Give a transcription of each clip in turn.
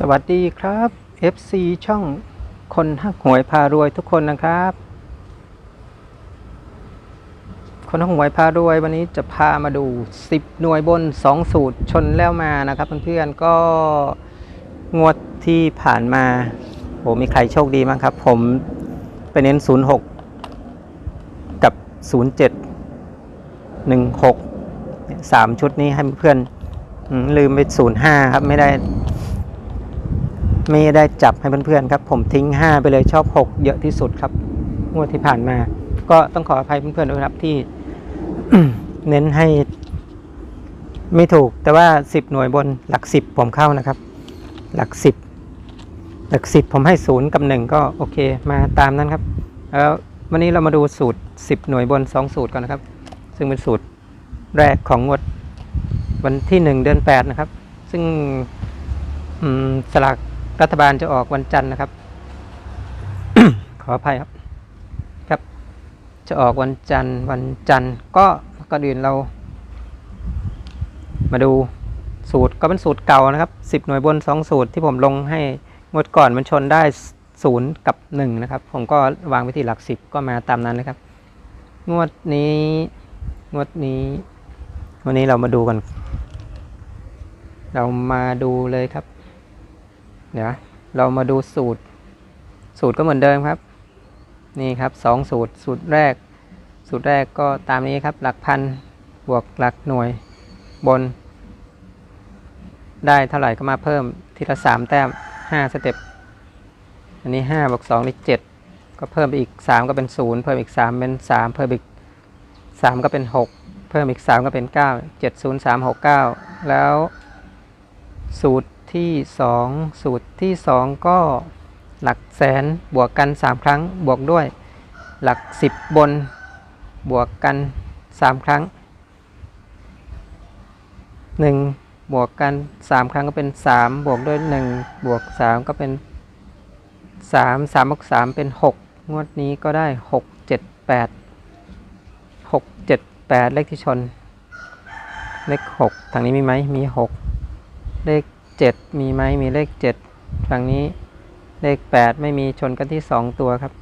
สวัสดีครับ FC ช่องคนหักหวยพารวยทุกคนนะครับ คนหักหวยพารวยวันนี้จะพามาดู 10 หน่วยบน 2 สูตรชนแล้วมานะครับเพื่อนๆก็งวดที่ผ่านมาโหมีใครโชคดีบ้งครับ ผมไปเน้น 06 กับ 07 16เนี่ยสามชุดนี้ให้เพื่อนลืมลืมไป 05 ครับไม่ได้ ไม่ได้จับให้เพื่อนๆครับ ผมทิ้ง 5 ไปเลยชอบ 6 เยอะที่สุดครับ งวดที่ผ่านมา ก็ต้องขออภัยเพื่อนๆด้วยครับที่เน้นให้ ไม่ถูก แต่ว่า 10 หน่วยบนหลัก 10 ผมเข้านะครับ หลัก 10 หลัก 10 ผมให้0กับ 1 ก็โอเคมาตามนั้นครับ แล้ววันนี้เรามาดูสูตร 10 หน่วยบน 2 สูตรก่อนนะครับ ซึ่งเป็นสูตรแรกของงวดวันที่ 1 เดือน 8 นะครับ ซึ่งสลาก รัฐบาลจะออกวันจันทร์นะครับ ขออภัยครับ ครับ จะออกวันจันทร์วันจันทร์ก็ก่อนอื่นเรา มาดูสูตรก็เป็นสูตรเก่านะครับ 10 หน่วยบน 2 สูตรที่ผมลงให้งวดก่อนมันชนได้ 0 กับ 1 นะครับ ผมก็วางไว้ที่หลัก 10 ก็มาตามนั้นนะครับ งวดนี้ งวดนี้ วันนี้เรามาดูกัน เรามาดูเลยครับ เดี๋ยวเรามาดูสูตร สูตรก็เหมือนเดิมครับ นี่ครับสองสูตร สูตรแรก สูตรแรกก็ตามนี้ครับ หลักพันบวกหลักหน่วยบน ได้เท่าไหร่ก็มาเพิ่มทีละสามแต้มห้าสเต็ป อันนี้ห้าบวกสองนี่เจ็ดก็เพิ่มไปอีกสามก็เป็นศูนย์เพิ่มอีกสามเป็นสามเพิ่มอีกสามก็เป็นหกเพิ่มอีกสามก็เป็นเก้าเจ็ดศูนย์สามหกเก้าแล้วสูตร ที่ 2 สูตรที่ 2 ก็หลักแสนบวกกัน 3 ครั้งบวกด้วยหลัก 10 บนบวกกัน 3 ครั้ง 1 บวกกัน 3 ครั้งก็เป็น 3 บวกด้วย 1 บวก 3 ก็เป็น 3 3บวก3เป็น 6 งวดนี้ก็ได้ 6 7 8 6 7 8 เลขที่ชน เลข 6 ทางนี้มีไหมมี 6 เลข 7 มีไหมมีเลข 7 ฝั่งนี้เลข 8 ไม่มีชนกันที่ 2 ตัวครับ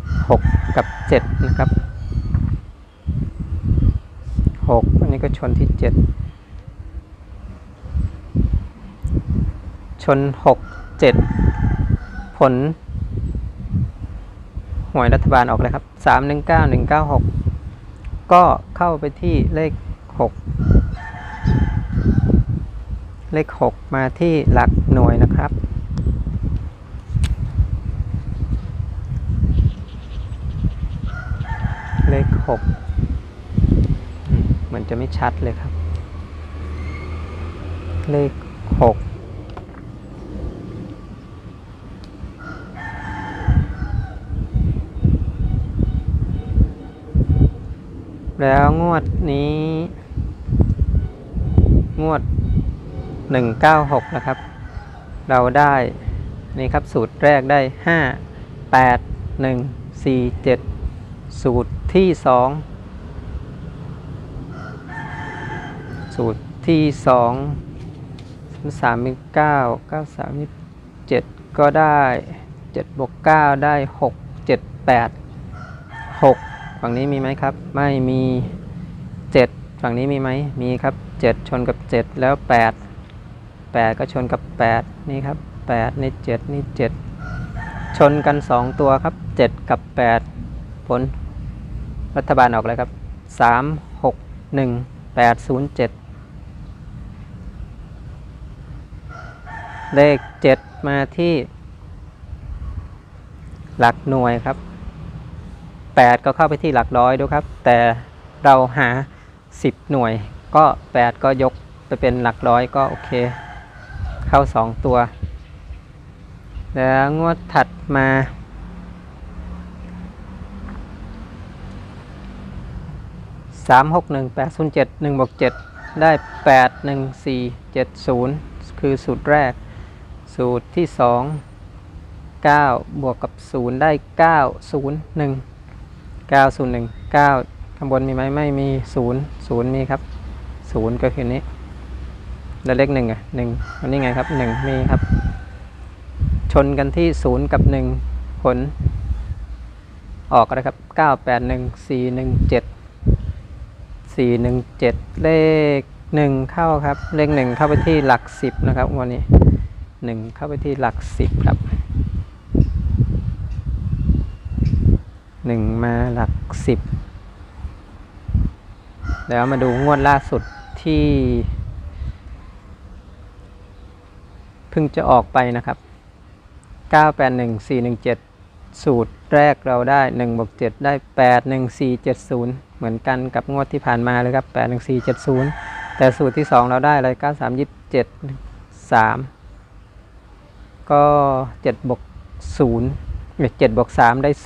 6 กับ 7 นะครับ 6 อันนี้ก็ชนที่ 7 ชน 6 7 ผลหวยรัฐบาลออกเลยครับ 3 1 9 1 9 6 ก็เข้าไปที่เลข 6 เลข 6 มาที่หลักหน่วยนะครับ เลข 6 เหมือนจะไม่ชัดเลยครับ เลข 6แล้วงวดนี้ งวด 196 นะครับ เราได้นี่ครับสูตรแรกได้ 5 8 1 4 7 สูตรที่ 2 สูตรที่ 2 3มี9 9 3มี7ก็ได้7บวก9 ได้ 6 7 8 6 ฝั่งนี้มีไหมครับ ไม่มี 7 ฝั่งนี้มีไหมมีครับ 7 ชนกับ 7 แล้ว 8 8 ก็ชนกับ 8 นี่ครับ 8 นี่ 7 นี่ 7 ชนกัน 2 ตัวครับ 7 กับ 8 ผล รัฐบาลออกเลยครับ 3 6 1 8 0 7 เลข 7 มาที่ หลักหน่วยครับ 8 ก็เข้าไปที่หลักร้อยดูครับ แต่เราหา 10 หน่วยก็ 8 ก็ยกไปเป็นหลักร้อยก็โอเค เข้า2ตัว แล้วงวดถัดมาสามหกหนึ่งแปดศูนย์เจ็ดหนึ่งบวกเจ็ดได้แปดหนึ่งสี่เจ็ดศูนย์คือสูตรแรก สูตรที่สองเก้าบวกกับศูนย์ได้เก้าศูนย์หนึ่งเก้าศูนย์หนึ่งเก้าข้างบนมีไหมไม่มีศูนย์ศูนย์มีครับศูนย์ก็คือนี้ แล้เลขหนึ่งอะหนึ่งอันนี้ไงครับหนึ่งมีครับ ชนกันที่ศูนย์กับหนึ่งผล ออกนะครับเก้าแปดหนึ่งสี่หนึ่งเจ็ดสี่หนึ่งเจ็ดเลขหนึ่งเข้าครับ เลขหนึ่งเข้าไปที่หลักสิบนะครับวันนี้หนึ่งเข้าไปที่หลักสิบครับหนึ่งมาหลักสิบแล้วมาดูงวดล่าสุดที่ เพิ่งจะออกไปนะครับ 981417 สูตรแรกเราได้1บวก7ได้ 81470 เหมือนกันกับงวดที่ผ่านมาเลยครับ 81470 แต่สูตรที่ 2 เราได้อะไร9327 3 ก็7บวก0เอ้ย7บวก3 ได้ 0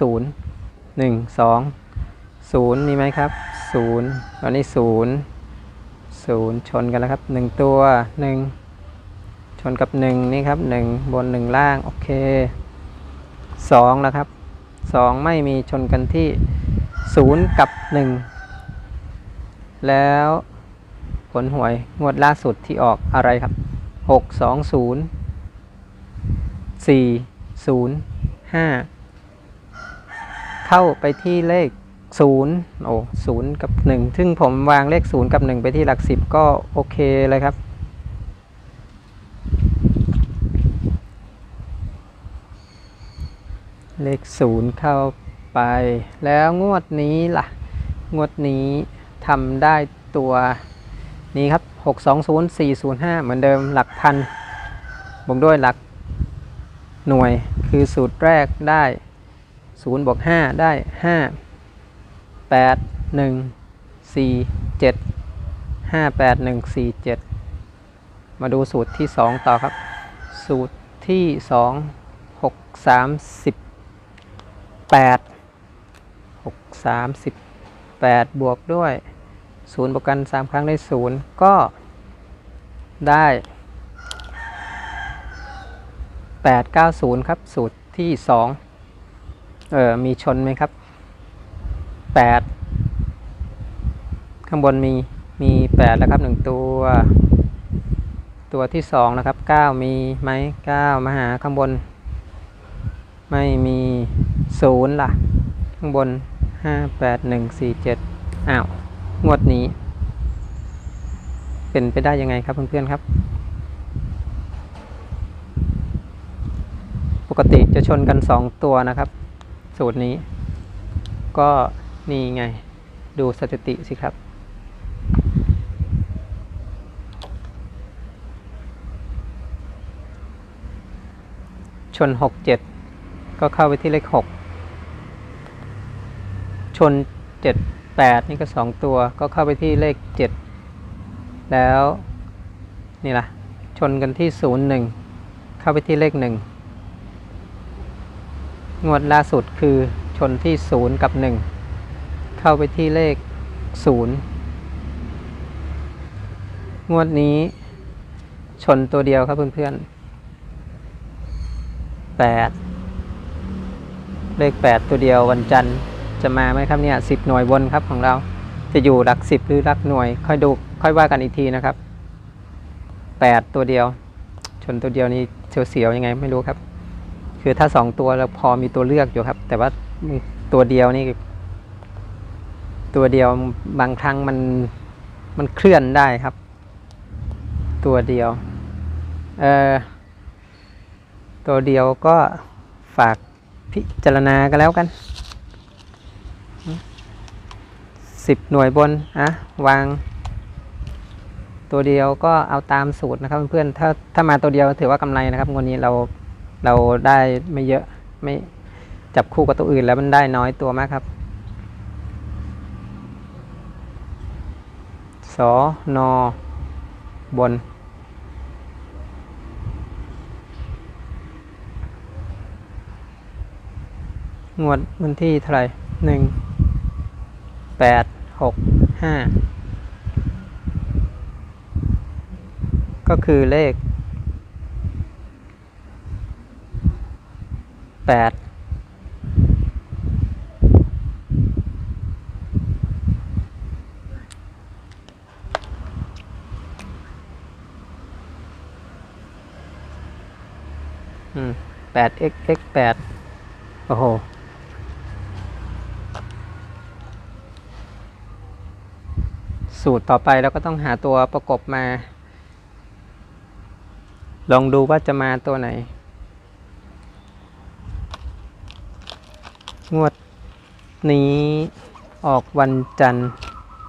1 2 0 มีไหมครับ 0 ตอนนี้ 0 0 ชนกันแล้วครับ 1 ตัว 1 นกับ 1 นี่ครับ 1 บน 1 ล่าง โอเค2แล้วครับ 2 ไม่มีชนกันที่ 0 กับ 1 แล้วผลหวยงวดล่าสุดที่ออกอะไรครับ 6 2 0 4 0 5 เข้าไปที่เลข 0 โอ้0กับ 1 ซึ่งผมวางเลข 0 กับ 1 ไปที่หลัก 10 ก็โอเคเลยครับ เลขศูนย์เข้าไป แล้วงวดนี้ล่ะ งวดนี้ทำได้ตัวนี้ครับ 620405 เหมือนเดิมหลักพันบวกด้วยหลักหน่วยคือสูตรแรกได้ 0บวก5 ได้ 5 8 1 4 7 5 8 1 4 7 มาดูสูตรที่ 2 ต่อครับ สูตรที่ 2 6 3 10 แปดหกสามสิบแปดบวกด้วยศูนย์บวกกันสามครั้งได้ศูนย์ก็ได้แปดเก้าศูนย์ครับ สูตรที่สองเออมีชนไหมครับแปดข้างบนมีมีแปดแล้วครับหนึ่งตัว ตัวที่สองนะครับเก้ามีไหมเก้ามาหาข้างบน ไม่มี ศูนย์ล่ะ ข้างบนห้าแปดหนึ่งสี่เจ็ดอ้าว งวดนี้ เป็นไปได้ยังไงครับเพื่อนๆครับ ปกติจะชนกันสองตัวนะครับ สูตรนี้ ก็นี่ไง ดูสถิติสิครับชนหกเจ็ดก็เข้าไปที่เลขหก ชนเจ็ดแปดนี่ก็สองตัวก็เข้าไปที่เลขเจ็ดแล้วนี่ล่ะ ชนกันที่ศูนย์หนึ่งเข้าไปที่เลขหนึ่งงวดล่าสุดคือชนที่ศูนย์กับหนึ่งเข้าไปที่เลขศูนย์งวดนี้ชนตัวเดียวครับเพื่อนๆแปดเลข 8 ตัวเดียววันจันทร์ จะมาไหมครับเนี่ยสิบหน่วยบนครับของเรา จะอยู่หลักสิบหรือหลักหน่วย ค่อยดูค่อยว่ากันอีกทีนะครับ8ตัวเดียว ชนตัวเดียวนี้เสียวๆยังไงไม่รู้ครับ คือถ้า2ตัวเราพอมีตัวเลือกอยู่ครับ แต่ว่าตัวเดียวนี่ตัวเดียวบางครั้งมันมันเคลื่อนได้ครับ ตัวเดียวเอ่อตัวเดียวก็ฝากพิจารณากันแล้วกัน สิบหน่วยบนอะวาง ตัวเดียวก็เอาตามสูตรนะครับเพื่อนๆถ้าถ้ามาตัวเดียวถือว่ากำไรนะครับงวดนี้เราเราได้ไม่เยอะไม่จับคู่กับตัวอื่นแล้วมันได้น้อยตัวมากครับสอนอบนงวดวันที่เท่าไหร่หนึ่งแปด หกห้าก็คือเลขแปดอืม8 x x 8โอ้โห สูตรต่อไปเราก็ต้องหาตัวประกบมา ลองดูว่าจะมาตัวไหน งวดนี้ออกวันจันทร์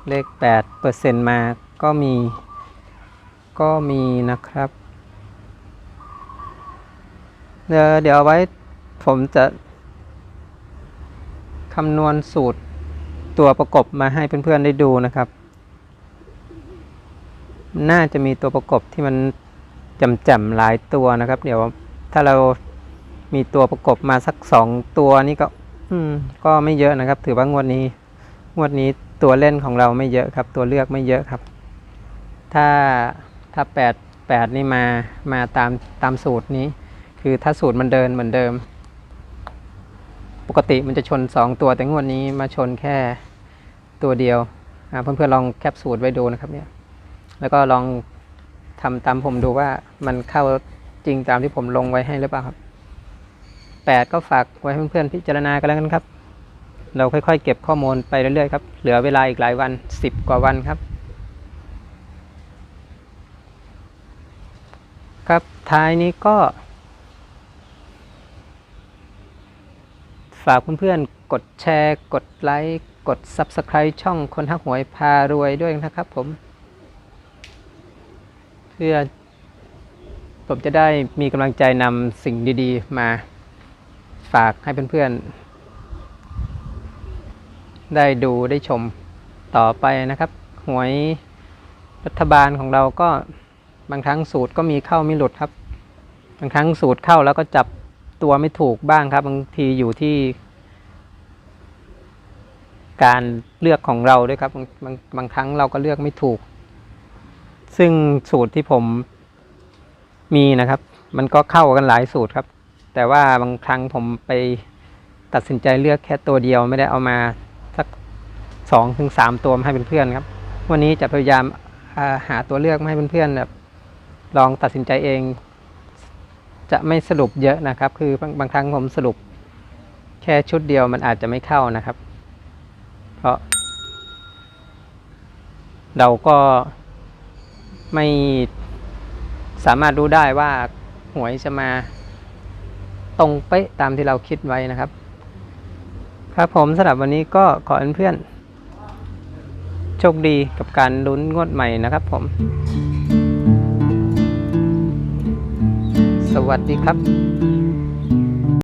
เลข 8 เปอร์เซ็นต์มาก็มี ก็มีนะครับ เดี๋ยวเดี๋ยวไว้ผมจะคำนวณสูตรตัวประกบมาให้เพื่อนๆได้ดูนะครับ น่าจะมีตัวประกบที่มันจำๆหลายตัวนะครับ เดี๋ยวถ้าเรามีตัวประกบมาสักสองตัวนี่ก็อืมก็ไม่เยอะนะครับ ถือว่างวดนี้ งวดนี้ตัวเล่นของเราไม่เยอะครับ ตัวเลือกไม่เยอะครับ ถ้าถ้าแปดแปดนี่มามาตามตามสูตรนี้ คือถ้าสูตรมันเดินเหมือนเดิม ปกติมันจะชนสองตัวแต่งวดนี้มาชนแค่ตัวเดียวเพื่อนๆลองแคปสูตรไว้ดูนะครับเนี่ย แล้วก็ลองทำตามผมดูว่ามันเข้าจริงตามที่ผมลงไว้ให้หรือเปล่าครับแปดก็ฝากไว้เพื่อนๆพิจารณากันแล้วกันครับ เราค่อยๆ เก็บข้อมูลไปเรื่อยๆครับ เหลือเวลาอีกหลายวันสิบกว่าวันครับ ครับท้ายนี้ก็ ฝากเพื่อนๆกดแชร์ กดไลค์ กด Subscribe ช่องคนหักหวยพารวยด้วยนะครับผม เพื่อผมจะได้มีกำลังใจนำสิ่งดีๆ มาฝากให้เพื่อนๆ ได้ดูได้ชมต่อไปนะครับ หวยรัฐบาลของเราก็บางครั้งสูตรก็มีเข้าไมีหลุดครับ บางครั้งสูตรเข้าแล้วก็จับตัวไม่ถูกบ้างครับ บางทีอยู่ที่ การเลือกของเราด้วยครับบางบางบางครั้งเราก็เลือกไม่ถูก ซึ่งสูตรที่ผมมีนะครับ มันก็เข้ากันหลายสูตรครับ แต่ว่าบางครั้งผมไปตัดสินใจเลือกแค่ตัวเดียวไม่ได้เอามาสักสองถึงสามตัวมาให้เพื่อนๆครับ วันนี้จะพยายามาหาตัวเลือกมาให้เพื่อนๆแบบลองตัดสินใจเอง จะไม่สรุปเยอะนะครับ คือบางบางครั้งผมสรุป แค่ชุดเดียวมันอาจจะไม่เข้านะครับ เพราะ เราก็ ไม่สามารถรู้ได้ว่าหวยจะมาตรงเป๊ะตามที่เราคิดไว้นะครับ ครับผมสำหรับวันนี้ก็ขอให้เพื่อนโชคดีกับการลุ้นงวดใหม่นะครับผม สวัสดีครับ